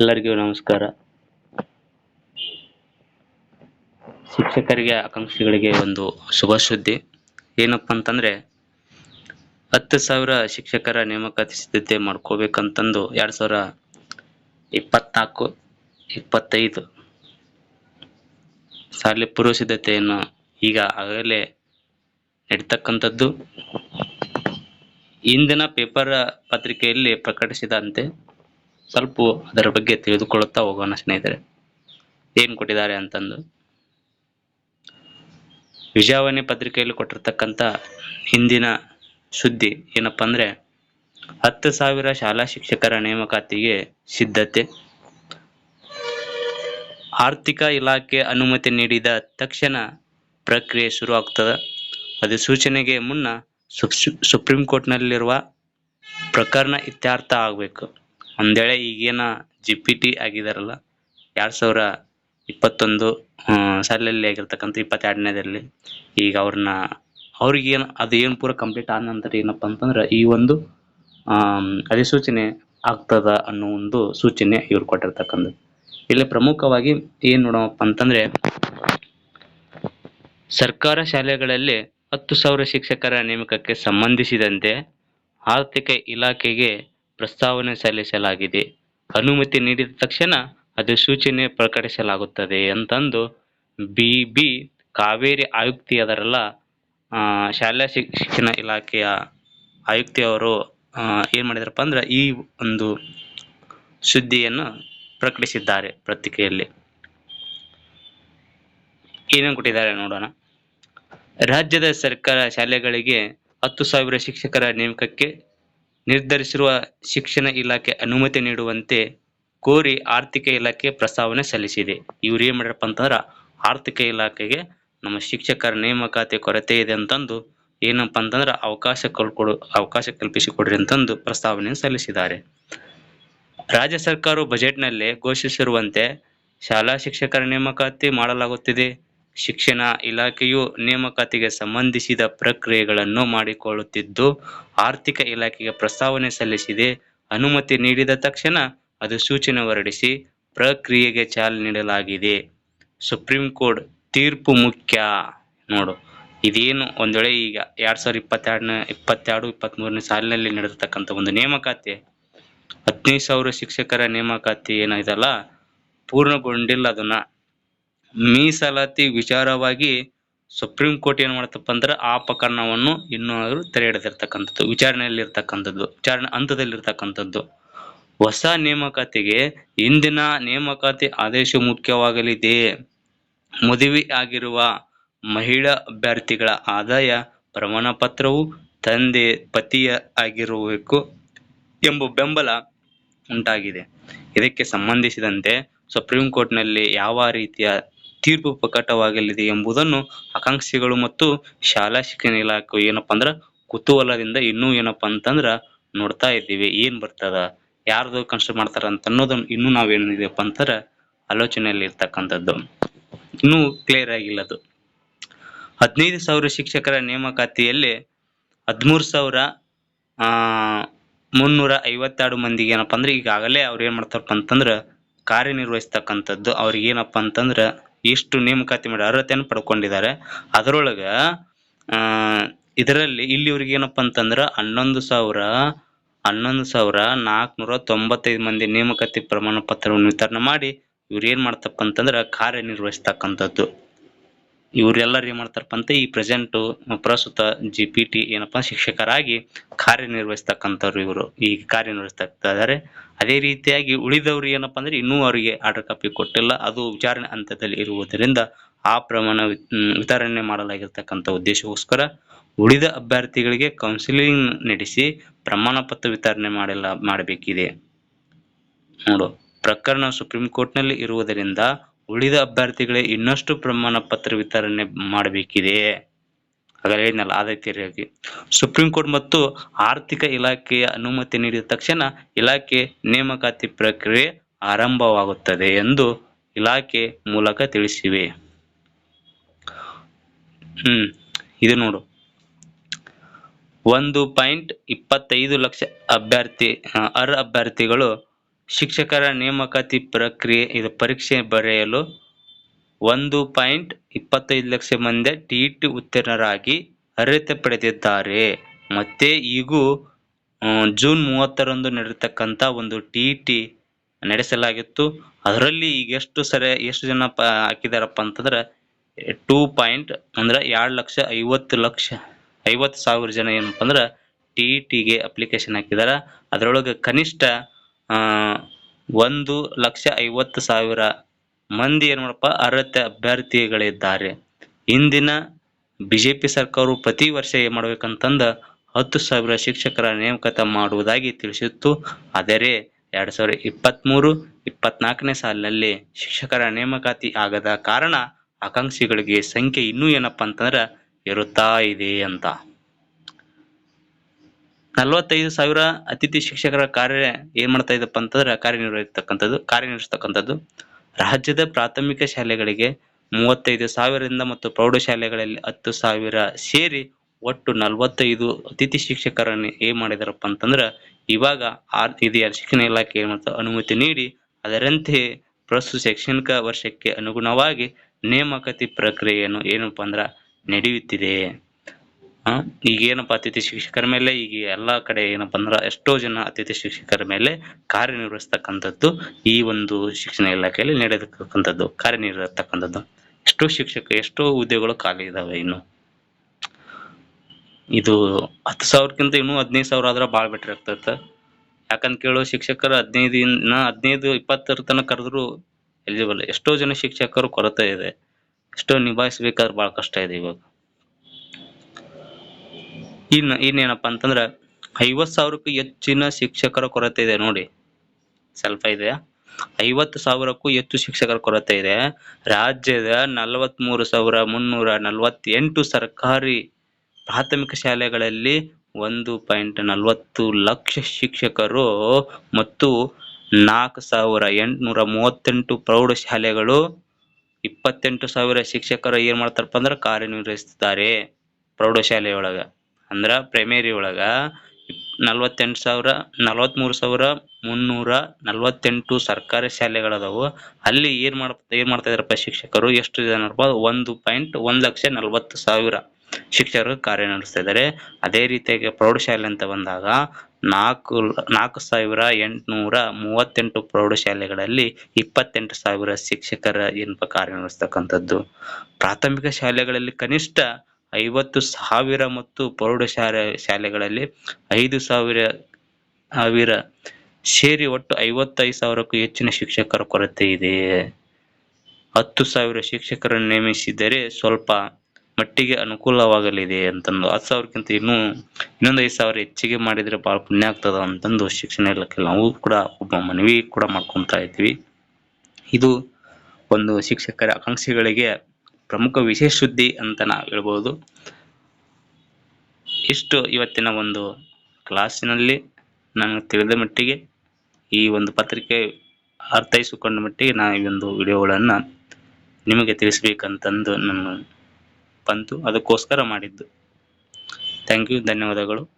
ಎಲ್ಲರಿಗೂ ನಮಸ್ಕಾರ. ಶಿಕ್ಷಕರಿಗೆ ಆಕಾಂಕ್ಷಿಗಳಿಗೆ ಒಂದು ಶುಭ ಸುದ್ದಿ ಏನಪ್ಪ ಅಂತಂದ್ರೆ, ಹತ್ತು ಸಾವಿರ ಶಿಕ್ಷಕರ ನೇಮಕಾತಿ ಸಿದ್ಧತೆ ಮಾಡ್ಕೋಬೇಕಂತಂದು ಎರಡ್ ಸಾವಿರ ಇಪ್ಪತ್ನಾಲ್ಕು, ಇಪ್ಪತ್ತೈದು ಶಾಲೆ ಪೂರ್ವ ಸಿದ್ಧತೆಯನ್ನು ಈಗ ಆಗಲೇ ನಡೀತಕ್ಕಂಥದ್ದು. ಇಂದಿನ ಪೇಪರ್ ಪತ್ರಿಕೆಯಲ್ಲಿ ಪ್ರಕಟಿಸಿದಂತೆ ಸ್ವಲ್ಪ ಅದರ ಬಗ್ಗೆ ತಿಳಿದುಕೊಳ್ಳುತ್ತಾ ಹೋಗೋಣ ಸ್ನೇಹಿತರೆ. ಏನ್ ಕೊಟ್ಟಿದ್ದಾರೆ ಅಂತಂದು. ವಿಜಯವಾಣಿ ಪತ್ರಿಕೆಯಲ್ಲಿ ಕೊಟ್ಟಿರ್ತಕ್ಕಂಥ ಹಿಂದಿನ ಸುದ್ದಿ ಏನಪ್ಪ ಅಂದ್ರೆ, ಹತ್ತು ಸಾವಿರ ಶಾಲಾ ಶಿಕ್ಷಕರ ನೇಮಕಾತಿಗೆ ಸಿದ್ಧತೆ. ಆರ್ಥಿಕ ಇಲಾಖೆ ಅನುಮತಿ ನೀಡಿದ ತಕ್ಷಣ ಪ್ರಕ್ರಿಯೆ ಶುರು ಆಗ್ತದ. ಅಧಿಸೂಚನೆಗೆ ಮುನ್ನ ಸುಪ್ರೀಂ ಸುಪ್ರೀಂ ಕೋರ್ಟ್ನಲ್ಲಿರುವ ಪ್ರಕರಣ ಇತ್ಯರ್ಥ ಆಗ್ಬೇಕು. ಒಂದ್ ವೇಳೆ ಈಗೇನ ಜಿ ಪಿ ಟಿ ಆಗಿದಾರಲ್ಲ ಎರಡ್ ಸಾವಿರ ಇಪ್ಪತ್ತೊಂದು ಆ, ಸಾಲಿನಲ್ಲಿ ಆಗಿರ್ತಕ್ಕಂಥ ಇಪ್ಪತ್ತೆರಡನೇದಲ್ಲಿ ಈಗ ಅವ್ರನ್ನ ಅವ್ರಿಗೇನು ಅದು ಏನು ಪೂರ ಕಂಪ್ಲೀಟ್ ಆದ ನಂತರ ಏನಪ್ಪಾ ಅಂತಂದ್ರೆ ಈ ಒಂದು ಅಧಿಸೂಚನೆ ಆಗ್ತದ ಅನ್ನೋ ಒಂದು ಸೂಚನೆ ಇವ್ರು ಕೊಟ್ಟಿರ್ತಕ್ಕಂಥದ್ದು. ಇಲ್ಲಿ ಪ್ರಮುಖವಾಗಿ ಏನ್ ನೋಡೋಣಪ್ಪ ಅಂತಂದ್ರೆ ಸರ್ಕಾರ ಶಾಲೆಗಳಲ್ಲಿ ಹತ್ತು ಸಾವಿರ ಶಿಕ್ಷಕರ ನೇಮಕಕ್ಕೆ ಸಂಬಂಧಿಸಿದಂತೆ ಆರ್ಥಿಕ ಇಲಾಖೆಗೆ ಪ್ರಸ್ತಾವನೆ ಸಲ್ಲಿಸಲಾಗಿದೆ. ಅನುಮತಿ ನೀಡಿದ ತಕ್ಷಣ ಅಧಿಸೂಚನೆ ಪ್ರಕಟಿಸಲಾಗುತ್ತದೆ ಅಂತಂದು ಬಿ ಬಿ ಕಾವೇರಿ ಆಯುಕ್ತಿ ಅದರಲ್ಲ ಶಾಲಾ ಶಿಕ್- ಶಿಕ್ಷಣ ಇಲಾಖೆಯ ಆಯುಕ್ತಿಯವರು ಏನ್ ಮಾಡಿದಾರಪ್ಪ ಅಂದ್ರೆ ಈ ಒಂದು ಸುದ್ದಿಯನ್ನು ಪ್ರಕಟಿಸಿದ್ದಾರೆ ಪತ್ರಿಕೆಯಲ್ಲಿ. ಏನೇನು ಕೊಟ್ಟಿದ್ದಾರೆ ನೋಡೋಣ. ರಾಜ್ಯದ ಸರ್ಕಾರ ಶಾಲೆಗಳಿಗೆ ಹತ್ತು ಸಾವಿರ ಶಿಕ್ಷಕರ ನೇಮಕಕ್ಕೆ ನಿರ್ಧರಿಸಿರುವ ಶಿಕ್ಷಣ ಇಲಾಖೆ ಅನುಮತಿ ನೀಡುವಂತೆ ಕೋರಿ ಆರ್ಥಿಕ ಇಲಾಖೆ ಪ್ರಸ್ತಾವನೆ ಸಲ್ಲಿಸಿದೆ. ಇವ್ರು ಏನ್ ಮಾಡ್ಯಾರಪ್ಪ ಅಂತಂದ್ರ ಆರ್ಥಿಕ ಇಲಾಖೆಗೆ ನಮ್ಮ ಶಿಕ್ಷಕರ ನೇಮಕಾತಿ ಕೊರತೆ ಇದೆ ಅಂತಂದು ಏನಪ್ಪಾ ಅಂತಂದ್ರ ಅವಕಾಶ ಕಲ್ಕೊಡು, ಅವಕಾಶ ಕಲ್ಪಿಸಿಕೊಡ್ರಿ ಅಂತಂದು ಪ್ರಸ್ತಾವನೆ ಸಲ್ಲಿಸಿದ್ದಾರೆ. ರಾಜ್ಯ ಸರ್ಕಾರವು ಬಜೆಟ್ನಲ್ಲಿ ಘೋಷಿಸಿರುವಂತೆ ಶಾಲಾ ಶಿಕ್ಷಕರ ನೇಮಕಾತಿ ಮಾಡಲಾಗುತ್ತಿದೆ. ಶಿಕ್ಷಣ ಇಲಾಖೆಯು ನೇಮಕಾತಿಗೆ ಸಂಬಂಧಿಸಿದ ಪ್ರಕ್ರಿಯೆಗಳನ್ನು ಮಾಡಿಕೊಳ್ಳುತ್ತಿದ್ದು, ಆರ್ಥಿಕ ಇಲಾಖೆಗೆ ಪ್ರಸ್ತಾವನೆ ಸಲ್ಲಿಸಿದೆ. ಅನುಮತಿ ನೀಡಿದ ತಕ್ಷಣ ಅದು ಸೂಚನೆ ಹೊರಡಿಸಿ ಪ್ರಕ್ರಿಯೆಗೆ ಚಾಲನೆ ನೀಡಲಾಗಿದೆ. ಸುಪ್ರೀಂ ಕೋರ್ಟ್ ತೀರ್ಪು ಮುಖ್ಯ. ನೋಡು, ಇದೇನು ಒಂದು ವೇಳೆ ಈಗ ಎರಡ್ ಸಾವಿರದ ಇಪ್ಪತ್ತೆರಡನೇ, ಇಪ್ಪತ್ತೆರಡು ಇಪ್ಪತ್ತ್ಮೂರನೇ ಸಾಲಿನಲ್ಲಿ ನಡೆದಿರ್ತಕ್ಕಂಥ ಒಂದು ನೇಮಕಾತಿ. ಹದಿನೈದು ಸಾವಿರ ಶಿಕ್ಷಕರ ನೇಮಕಾತಿ ಏನಿದೆಲ್ಲ ಪೂರ್ಣಗೊಂಡಿಲ್ಲ ಅದನ್ನ. ಮೀಸಲಾತಿ ವಿಚಾರವಾಗಿ ಸುಪ್ರೀಂ ಕೋರ್ಟ್ ಏನ್ ಮಾಡ್ತಪ್ಪ ಅಂದ್ರೆ ಆ ಪ್ರಕರಣವನ್ನು ಇನ್ನೂ ತೆರೆ ಹಿಡಿದಿರ್ತಕ್ಕಂಥದ್ದು ವಿಚಾರಣೆಯಲ್ಲಿ ಇರ್ತಕ್ಕಂಥದ್ದು ವಿಚಾರಣೆ ಹಂತದಲ್ಲಿರ್ತಕ್ಕಂಥದ್ದು. ಹೊಸ ನೇಮಕಾತಿಗೆ ಇಂದಿನ ನೇಮಕಾತಿ ಆದೇಶ ಮುಖ್ಯವಾಗಲಿದೆ. ಮದುವೆ ಆಗಿರುವ ಮಹಿಳಾ ಅಭ್ಯರ್ಥಿಗಳ ಆದಾಯ ಪ್ರಮಾಣ ಪತ್ರವು ತಂದೆ ಪತಿಯ ಆಗಿರಬೇಕು ಎಂಬ ಬೆಂಬಲ ಉಂಟಾಗಿದೆ. ಇದಕ್ಕೆ ಸಂಬಂಧಿಸಿದಂತೆ ಸುಪ್ರೀಂ ಕೋರ್ಟ್ನಲ್ಲಿ ಯಾವ ರೀತಿಯ ತೀರ್ಪು ಪ್ರಕಟವಾಗಲಿದೆ ಎಂಬುದನ್ನು ಆಕಾಂಕ್ಷಿಗಳು ಮತ್ತು ಶಾಲಾ ಶಿಕ್ಷಣ ಇಲಾಖೆ ಏನಪ್ಪಾ ಅಂದ್ರ ಕುತೂಹಲದಿಂದ ಇನ್ನೂ ಏನಪ್ಪಾ ಅಂತಂದ್ರ ನೋಡ್ತಾ ಇದ್ದೀವಿ. ಏನ್ ಬರ್ತದ? ಯಾರ್ದು ಕನ್ಸಿಡರ್ ಮಾಡ್ತಾರ ಅಂತ ಅನ್ನೋದನ್ನ ಇನ್ನೂ ನಾವೇನಿದೆಯಪ್ಪ ಅಂತಾರ ಆಲೋಚನೆಯಲ್ಲಿ ಇರ್ತಕ್ಕಂಥದ್ದು. ಇನ್ನೂ ಕ್ಲಿಯರ್ ಆಗಿಲ್ಲ ಅದು. ಹದಿನೈದು ಸಾವಿರ ಶಿಕ್ಷಕರ ನೇಮಕಾತಿಯಲ್ಲಿ ಹದಿಮೂರು ಸಾವಿರ ಮುನ್ನೂರ ಐವತ್ತೆರಡು ಮಂದಿಗೆ ಏನಪ್ಪಾ ಅಂದ್ರೆ ಈಗಾಗಲೇ ಅವ್ರು ಏನ್ ಮಾಡ್ತಾರಪ್ಪ ಅಂತಂದ್ರ ಕಾರ್ಯನಿರ್ವಹಿಸ್ತಕ್ಕಂಥದ್ದು. ಅವ್ರಿಗೆ ಏನಪ್ಪಾ ಅಂತಂದ್ರ ಎಷ್ಟು ನೇಮಕಾತಿ ಮಾಡಿ ಅರ್ಹತೆಯನ್ನು ಪಡ್ಕೊಂಡಿದ್ದಾರೆ. ಅದರೊಳಗ ಇದರಲ್ಲಿ ಇದರಲ್ಲಿ ಇಲ್ಲಿವ್ರಿಗೆ ಏನಪ್ಪಾ ಅಂತಂದ್ರ ಹನ್ನೊಂದು ಸಾವಿರ ಹನ್ನೊಂದು ಸಾವಿರ ನಾಲ್ಕುನೂರ ತೊಂಬತ್ತೈದು ಮಂದಿ ನೇಮಕಾತಿ ಪ್ರಮಾಣ ಪತ್ರವನ್ನು ವಿತರಣೆ ಮಾಡಿ ಇವ್ರು ಏನ್ ಮಾಡ್ತಪ್ಪ ಅಂತಂದ್ರ ಕಾರ್ಯನಿರ್ವಹಿಸ್ತಕ್ಕಂಥದ್ದು. ಇವ್ರೆಲ್ಲರೂ ಏನ್ ಮಾಡ್ತಾರಪ್ಪ ಅಂತ ಈ ಪ್ರೆಸೆಂಟ್ ಪ್ರಸ್ತುತ ಜಿ ಪಿ ಟಿ ಏನಪ್ಪಾ, ಶಿಕ್ಷಕರಾಗಿ ಕಾರ್ಯನಿರ್ವಹಿಸ್ತಕ್ಕಂಥವ್ರು ಇವರು. ಈ ಕಾರ್ಯನಿರ್ವಹಿಸ್ತಾ ಇದ್ದಾರೆ. ಅದೇ ರೀತಿಯಾಗಿ ಉಳಿದವರು ಏನಪ್ಪಾ ಅಂದ್ರೆ ಇನ್ನೂ ಅವರಿಗೆ ಆರ್ಡರ್ ಕಾಪಿ ಕೊಟ್ಟಿಲ್ಲ. ಅದು ವಿಚಾರಣೆ ಹಂತದಲ್ಲಿ ಇರುವುದರಿಂದ ಆ ಪ್ರಮಾಣ ವಿತರಣೆ ಮಾಡಲಾಗಿರ್ತಕ್ಕಂಥ ಉದ್ದೇಶಕ್ಕೋಸ್ಕರ ಉಳಿದ ಅಭ್ಯರ್ಥಿಗಳಿಗೆ ಕೌನ್ಸಿಲಿಂಗ್ ನಡೆಸಿ ಪ್ರಮಾಣ ಪತ್ರ ವಿತರಣೆ ಮಾಡಿಲ್ಲ, ಮಾಡಬೇಕಿದೆ. ನೋಡು, ಪ್ರಕರಣ ಸುಪ್ರೀಂ ಕೋರ್ಟ್ನಲ್ಲಿ ಇರುವುದರಿಂದ ಉಳಿದ ಅಭ್ಯರ್ಥಿಗಳಿಗೆ ಇನ್ನಷ್ಟು ಪ್ರಮಾಣ ಪತ್ರ ವಿತರಣೆ ಮಾಡಬೇಕಿದೆ. ಹೇಳಿದ್ನಲ್ಲ, ಆದಾಯ ರೀತಿಯಾಗಿ ಸುಪ್ರೀಂ ಕೋರ್ಟ್ ಮತ್ತು ಆರ್ಥಿಕ ಇಲಾಖೆಯ ಅನುಮತಿ ನೀಡಿದ ತಕ್ಷಣ ಇಲಾಖೆ ನೇಮಕಾತಿ ಪ್ರಕ್ರಿಯೆ ಆರಂಭವಾಗುತ್ತದೆ ಎಂದು ಇಲಾಖೆ ಮೂಲಕ ತಿಳಿಸಿವೆ. ಹ್ಮ್, ಇದು ನೋಡು. ಒಂದು ಪಾಯಿಂಟ್ ಇಪ್ಪತ್ತೈದು ಲಕ್ಷ ಅಭ್ಯರ್ಥಿ ಅರ್ ಅಭ್ಯರ್ಥಿಗಳು ಶಿಕ್ಷಕರ ನೇಮಕಾತಿ ಪ್ರಕ್ರಿಯೆ ಇದು ಪರೀಕ್ಷೆ ಬರೆಯಲು ಒಂದು ಪಾಯಿಂಟ್ ಇಪ್ಪತ್ತೈದು ಲಕ್ಷ ಮಂದಿ ಟಿ ಟಿ ಉತ್ತೀರ್ಣರಾಗಿ ಅರ್ಹತೆ ಪಡೆದಿದ್ದಾರೆ. ಮತ್ತೆ ಈಗೂ ಜೂನ್ ಮೂವತ್ತರಂದು ನಡೆರ್ತಕ್ಕಂಥ ಒಂದು ಟಿ ಇ ಟಿ ನಡೆಸಲಾಗಿತ್ತು. ಅದರಲ್ಲಿ ಈಗ ಎಷ್ಟು ಸರಿ, ಎಷ್ಟು ಜನ ಪ, ಹಾಕಿದಾರಪ್ಪ ಅಂತಂದ್ರೆ ಟೂ ಪಾಯಿಂಟ್ ಅಂದ್ರೆ ಎರಡು ಲಕ್ಷ ಐವತ್ತು ಲಕ್ಷ, ಐವತ್ತು ಸಾವಿರ ಜನ ಏನಪ್ಪ ಅಂದ್ರೆ ಟಿ ಟಿಗೆ ಅಪ್ಲಿಕೇಶನ್ ಹಾಕಿದಾರ. ಅದರೊಳಗೆ ಕನಿಷ್ಠ ಒಂದು ಲಕ್ಷ ಐವತ್ತು ಸಾವಿರ ಮಂದಿ ಏನು ಮಾಡಪ್ಪ, ಅರ್ಹತೆ ಅಭ್ಯರ್ಥಿಗಳಿದ್ದಾರೆ. ಇಂದಿನ ಬಿಜೆಪಿ ಸರ್ಕಾರವು ಪ್ರತಿ ವರ್ಷ ಏನು ಮಾಡ್ಬೇಕಂತಂದ ಹತ್ತು ಸಾವಿರ ಶಿಕ್ಷಕರ ನೇಮಕಾತಿ ಮಾಡುವುದಾಗಿ ತಿಳಿಸಿತ್ತು. ಆದರೆ ಎರಡು ಸಾವಿರದ ಇಪ್ಪತ್ತ್ಮೂರು ಇಪ್ಪತ್ನಾಲ್ಕನೇ ಸಾಲಿನಲ್ಲಿ ಶಿಕ್ಷಕರ ನೇಮಕಾತಿ ಆಗದ ಕಾರಣ ಆಕಾಂಕ್ಷಿಗಳಿಗೆ ಸಂಖ್ಯೆ ಇನ್ನೂ ಏನಪ್ಪ ಅಂತಂದ್ರೆ ಇರುತ್ತಾ ಇದೆ ಅಂತ. ನಲವತ್ತೈದು ಸಾವಿರ ಅತಿಥಿ ಶಿಕ್ಷಕರ ಕಾರ್ಯ ಏನ್ ಮಾಡ್ತಾ ಇದಪ್ಪ ಅಂತಂದ್ರೆ ಕಾರ್ಯನಿರ್ವಹಿಸ್ತಕ್ಕಂಥದ್ದು ಕಾರ್ಯನಿರ್ವಹಿಸ್ತಕ್ಕಂಥದ್ದು. ರಾಜ್ಯದ ಪ್ರಾಥಮಿಕ ಶಾಲೆಗಳಿಗೆ ಮೂವತ್ತೈದು ಸಾವಿರದಿಂದ ಮತ್ತು ಪ್ರೌಢಶಾಲೆಗಳಲ್ಲಿ ಹತ್ತು ಸಾವಿರ ಸೇರಿ ಒಟ್ಟು ನಲವತ್ತೈದು ಅತಿಥಿ ಶಿಕ್ಷಕರನ್ನು ಏನ್ ಮಾಡಿದಾರಪ್ಪ ಅಂತಂದ್ರ ಇವಾಗ ಆರ್ ಶಿಕ್ಷಣ ಇಲಾಖೆ ಏನ್ ಅನುಮತಿ ನೀಡಿ ಅದರಂತೆ ಪ್ರಸ್ತುತ ಶೈಕ್ಷಣಿಕ ವರ್ಷಕ್ಕೆ ಅನುಗುಣವಾಗಿ ನೇಮಕಾತಿ ಪ್ರಕ್ರಿಯೆಯನ್ನು ಏನಪ್ಪ ಅಂದ್ರ ನಡೆಯುತ್ತಿದೆ. ಈಗ ಏನಪ್ಪ ಅತಿಥಿ ಶಿಕ್ಷಕರ ಮೇಲೆ, ಈಗ ಎಲ್ಲಾ ಕಡೆ ಏನಪ್ಪ ಅಂದ್ರ ಎಷ್ಟೋ ಜನ ಅತಿಥಿ ಶಿಕ್ಷಕರ ಮೇಲೆ ಕಾರ್ಯನಿರ್ವಹಿಸ್ತಕ್ಕಂಥದ್ದು ಈ ಒಂದು ಶಿಕ್ಷಣ ಇಲಾಖೆಯಲ್ಲಿ ನಡೆಯತಕ್ಕಂಥದ್ದು ಕಾರ್ಯನಿರ್ವಹಿಸ್ತಕ್ಕಂಥದ್ದು ಎಷ್ಟೋ ಶಿಕ್ಷಕ, ಎಷ್ಟೋ ಹುದ್ದೆಗಳು ಖಾಲಿ ಇದಾವೆ ಇನ್ನು. ಇದು ಹತ್ತು ಸಾವಿರಕ್ಕಿಂತ ಇನ್ನೂ ಹದಿನೈದು ಸಾವಿರ ಆದ್ರೆ ಭಾಳ ಬೆಟರ್ ಆಗ್ತೈತೆ. ಯಾಕಂತ ಕೇಳೋ, ಶಿಕ್ಷಕರು ಹದಿನೈದು ಇನ್ನ ಹದಿನೈದು, ಇಪ್ಪತ್ತರ ತನಕ ಕರೆದ್ರು ಎಲಿಜಿಬಲ್ ಎಷ್ಟೋ ಜನ ಶಿಕ್ಷಕರು ಕೊರತೆ ಇದೆ. ಎಷ್ಟೋ ನಿಭಾಯಿಸ್ಬೇಕಾದ್ರೆ ಭಾಳ ಕಷ್ಟ ಇದೆ ಇವಾಗ. ಇನ್ನು ಇನ್ನೇನಪ್ಪ ಅಂತಂದ್ರೆ ಐವತ್ತು ಸಾವಿರಕ್ಕೂ ಹೆಚ್ಚಿನ ಶಿಕ್ಷಕರ ಕೊರತೆ ಇದೆ ನೋಡಿ. ಸ್ವಲ್ಪ ಇದೆ ಐವತ್ತು ಸಾವಿರಕ್ಕೂ ಹೆಚ್ಚು ಶಿಕ್ಷಕರ ಕೊರತೆ ಇದೆ. ರಾಜ್ಯದ ನಲವತ್ಮೂರು ಸಾವಿರ ಮುನ್ನೂರ ನಲವತ್ತೆಂಟು ಸರ್ಕಾರಿ ಪ್ರಾಥಮಿಕ ಶಾಲೆಗಳಲ್ಲಿ ಒಂದು ಪಾಯಿಂಟ್ ನಲವತ್ತು ಲಕ್ಷ ಶಿಕ್ಷಕರು ಮತ್ತು ನಾಲ್ಕು ಸಾವಿರ ಎಂಟುನೂರ ಮೂವತ್ತೆಂಟು ಪ್ರೌಢಶಾಲೆಗಳು ಇಪ್ಪತ್ತೆಂಟು ಸಾವಿರ ಶಿಕ್ಷಕರು ಏನ್ ಮಾಡ್ತಾರಪ್ಪ ಅಂದ್ರೆ ಕಾರ್ಯನಿರ್ವಹಿಸ್ತಾರೆ ಪ್ರೌಢಶಾಲೆಯೊಳಗ. ಅಂದ್ರ ಪ್ರೈಮೇರಿ ಒಳಗ ನಲವತ್ತೆಂಟು ಸಾವಿರ, ನಲವತ್ಮೂರು ಸಾವಿರ, ಮುನ್ನೂರ ನಲವತ್ತೆಂಟು ಸರ್ಕಾರಿ ಶಾಲೆಗಳದಾವು. ಅಲ್ಲಿ ಏನ್ ಮಾಡ್ತಾ ಏನ್ ಮಾಡ್ತಾ ಇದಾರಪ್ಪ ಶಿಕ್ಷಕರು? ಎಷ್ಟು ಜನಪ್ಪ ಒಂದು ಪಾಯಿಂಟ್ ಒಂದ್ ಲಕ್ಷ ನಲವತ್ತು ಸಾವಿರ ಶಿಕ್ಷಕರು ಕಾರ್ಯನಿರ್ವಹಿಸ್ತಾ ಇದ್ದಾರೆ ಅದೇ ರೀತಿಯಾಗಿ ಪ್ರೌಢಶಾಲೆ ಅಂತ ಬಂದಾಗ ನಾಲ್ಕು ನಾಲ್ಕು ಸಾವಿರ ಎಂಟುನೂರ ಮೂವತ್ತೆಂಟು ಪ್ರೌಢಶಾಲೆಗಳಲ್ಲಿ ಇಪ್ಪತ್ತೆಂಟು ಸಾವಿರ ಶಿಕ್ಷಕರ ಏನಪ್ಪ ಕಾರ್ಯನಿರ್ವಹಿಸ್ತಕ್ಕಂಥದ್ದು ಪ್ರಾಥಮಿಕ ಶಾಲೆಗಳಲ್ಲಿ ಕನಿಷ್ಠ ಐವತ್ತು ಸಾವಿರ ಮತ್ತು ಪ್ರೌಢಶಾಲೆ ಶಾಲೆಗಳಲ್ಲಿ ಐದು ಸಾವಿರ ಸಾವಿರ ಸೇರಿ ಒಟ್ಟು ಐವತ್ತೈದು ಸಾವಿರಕ್ಕೂ ಹೆಚ್ಚಿನ ಶಿಕ್ಷಕರ ಕೊರತೆ ಇದೆ. ಹತ್ತು ಸಾವಿರ ಶಿಕ್ಷಕರನ್ನು ನೇಮಿಸಿದರೆ ಸ್ವಲ್ಪ ಮಟ್ಟಿಗೆ ಅನುಕೂಲವಾಗಲಿದೆ ಅಂತಂದು. ಹತ್ತು ಸಾವಿರಕ್ಕಿಂತ ಇನ್ನೂ ಇನ್ನೊಂದು ಐದು ಸಾವಿರ ಹೆಚ್ಚಿಗೆ ಮಾಡಿದರೆ ಭಾಳ ಪುಣ್ಯ ಆಗ್ತದ ಅಂತಂದು ಶಿಕ್ಷಣ ಇಲಾಖೆ ನಾವು ಕೂಡ ಒಬ್ಬ ಮನವಿ ಕೂಡ ಮಾಡ್ಕೊತಾ ಇದ್ವಿ. ಇದು ಒಂದು ಶಿಕ್ಷಕರ ಆಕಾಂಕ್ಷಿಗಳಿಗೆ ಪ್ರಮುಖ ವಿಶೇಷ ಸುದ್ದಿ ಅಂತ ನಾವು ಹೇಳ್ಬೋದು. ಇಷ್ಟು ಇವತ್ತಿನ ಒಂದು ಕ್ಲಾಸಿನಲ್ಲಿ ನನಗೆ ತಿಳಿದ ಮಟ್ಟಿಗೆ ಈ ಒಂದು ಪತ್ರಿಕೆ ಅರ್ಥೈಸಿಕೊಂಡ ಮಟ್ಟಿಗೆ ನಾನು ಈ ಒಂದು ವಿಡಿಯೋಗಳನ್ನು ನಿಮಗೆ ತಿಳಿಸ್ಬೇಕಂತಂದು ನಾನು ಬಂತು. ಅದಕ್ಕೋಸ್ಕರ ಮಾಡಿದ್ದು. ಥ್ಯಾಂಕ್ ಯು ಧನ್ಯವಾದಗಳು.